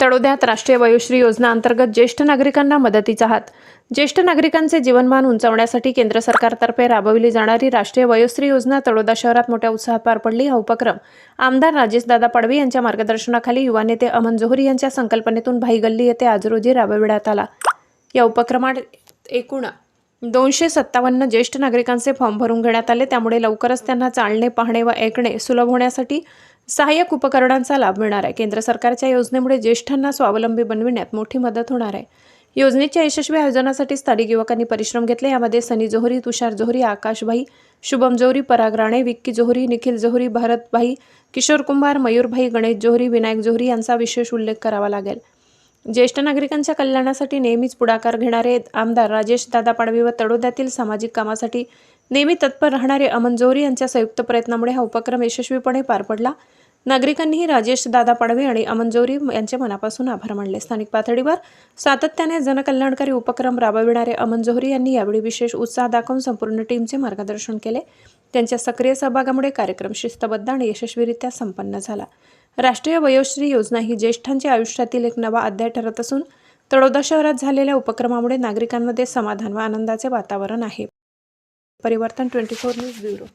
तळोद्यात राष्ट्रीय वयोश्री योजना अंतर्गत ज्येष्ठ नागरिकांना मदतीचा हात. ज्येष्ठ नागरिकांचे जीवनमान उंचावण्यासाठी केंद्र सरकारतर्फे राबविली जाणारी राष्ट्रीय वयोश्री योजना तळोदा शहरात मोठ्या उत्साहात पार पडली. हा उपक्रम आमदार राजेशदादा पडवी यांच्या मार्गदर्शनाखाली युवा नेते अमन जोहरी यांच्या संकल्पनेतून भाई गल्ली येथे आज रोजी राबविण्यात आला. या उपक्रमात एकूण दोनशे सत्तावन्न ज्येष्ठ नागरिकांचे फॉर्म भरून घेण्यात आले. त्यामुळे लवकरच त्यांना चालणे पाहणे व ऐकणे सुलभ होण्यासाठी सहाय्यक उपकरणांचा लाभ मिळणार आहे. केंद्र सरकारच्या योजनेमुळे ज्येष्ठांना स्वावलंबी बनविण्यात मोठी मदत होणार आहे. योजनेच्या यशस्वी आयोजनासाठी स्थानिक युवकांनी परिश्रम घेतले. यामध्ये सनी जोहरी तुषार जोहरी आकाशभाई शुभम जोहरी पराग राणे विक्की जोहरी निखिल जोहरी भरतभाई किशोर कुंभार मयूरभाई गणेश जोहरी विनायक जोहरी यांचा विशेष उल्लेख करावा लागेल. ज्येष्ठ नागरिकांच्या कल्याणासाठी नेहमीच पुढाकार घेणारे आमदार राजेश दादा पाडवी व तळोद्यातील सामाजिक कामासाठी नेहमी तत्पर राहणारे अमन जोहरी यांच्या संयुक्त प्रयत्नामुळे हा उपक्रम यशस्वीपणे पार पडला. नागरिकांनीही राजेश दादा पाडवे आणि अमन जोहरी यांचे मनापासून आभार मानले. स्थानिक पातळीवर सातत्याने जनकल्याणकारी उपक्रम राबविणारे अमन जोहरी यांनी यावेळी विशेष उत्साह दाखवून संपूर्ण टीमचे मार्गदर्शन केले. त्यांच्या सक्रिय सहभागामुळे कार्यक्रम शिस्तबद्ध आणि यशस्वीरित्या संपन्न झाला. राष्ट्रीय वयोश्री योजना ही ज्येष्ठांच्या आयुष्यातील एक नवा अध्याय ठरत असून तळोदा शहरात झालेल्या उपक्रमामुळे नागरिकांमध्ये समाधान व आनंदाचे वातावरण आहे. paribarthan twenty four news bureau